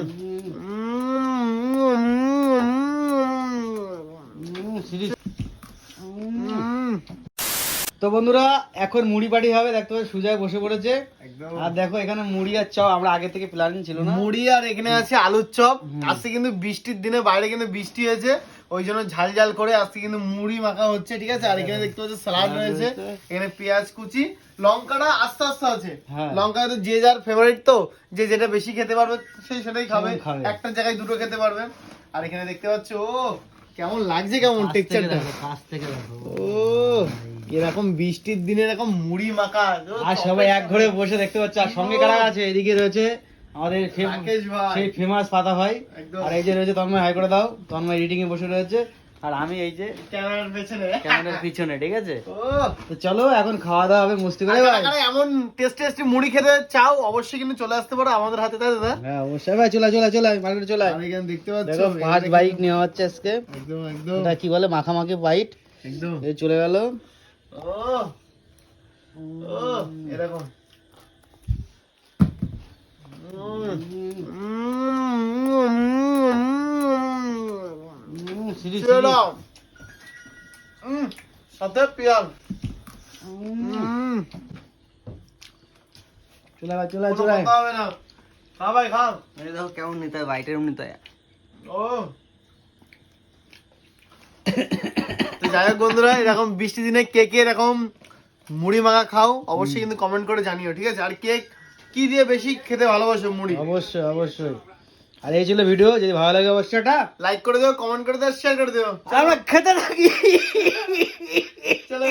Mm. তো বন্ধুরা এখন মুড়ি পাটি হবে দেখতে পাচ্ছি সুজয় বসে পড়েছে। আর দেখো এখানে মুড়ি আর চপ আমরা আগে থেকে প্ল্যানিং ছিল না। মুড়ি আর এখানে আছে আলুর চপ। আজকে কিন্তু বৃষ্টির দিনে বাইরে কিন্তু বৃষ্টি হয়েছে ওই জন্য ঝাল ঝাল করে আজকে কিন্তু মুড়ি মাখা হচ্ছে ঠিক আছে? আর এখানে দেখতে পাচ্ছি সালাদ সালাদ রয়েছে। এখানে পেঁয়াজ কুচি লঙ্কাটা আস্তে আস্তে আছে। হ্যাঁ। লঙ্কা তো যে যার ফেভারিট তো যে যেটা বেশি খেতে পারবে সেই সেটাই খাবে। সেটাই খাবে। একটা জায়গায় দুটো খেতে পারবে। আর এখানে দেখতে পাচ্ছ ও কেমন লাগছে কেমন টেক্সচারটা কাছ থেকে দেখো। ও। এরকম বৃষ্টির দিনে এরকম মুড়ি মাখা আর সবাই এক ঘরে বসে দেখতে পাচ্ছ আর সঙ্গে কারা আছে? এদিকে রয়েছে আমাদের। সেই ফেমাস পাতা ভাই। আর এই যে রয়েছে তন্ময় হাই করে দাও। তন্ময় এডিটিং এ বসে রয়েছে। আর আমি এই যে ক্যামেরার পেছনে। ক্যামেরার পিছনে ঠিক আছে? তো চলো এখন খাওয়া দাওয়া হবে মস্তি করে ভাই। এমন টেস্ট টেস্টি মুড়ি খেতে চাও অবশ্যই কিন্তু চলে আসতে পারো আমাদের হাতে তাই দাদা? হ্যাঁ অবশ্যই। ভাই চলে চলে চলে মার্কেটে চলে এখানে দেখতে পাচ্ছ দেখো বাইক নেওয়া হচ্ছে আজকে। একদম একদম। এটা কি বলে? মাখামাখি বাইট একদম। এই চলে গেল। এরকম সাথে উম, চলে ভাই চলে চলে হবে না। খা ভাই খা। এই দেখো কেমন নিতে হয় বাইটের নিতে হয়। ও তো যাই হোক বন্ধুরা এরকম বৃষ্টি দিনে কে কে এরকম মুড়ি মাখা খাও অবশ্যই কিন্তু কমেন্ট করে জানিও ঠিক আছে? আর কেক কি দিয়ে বেশি খেতে ভালোবাসো মুড়ি? অবশ্যই অবশ্যই। আর এই ছিল ভিডিও যদি ভালো লাগে অবশ্যই এটা লাইক করে দিও কমেন্ট করে দিও শেয়ার করে দিও। আমরা খেতে থাকি। চলো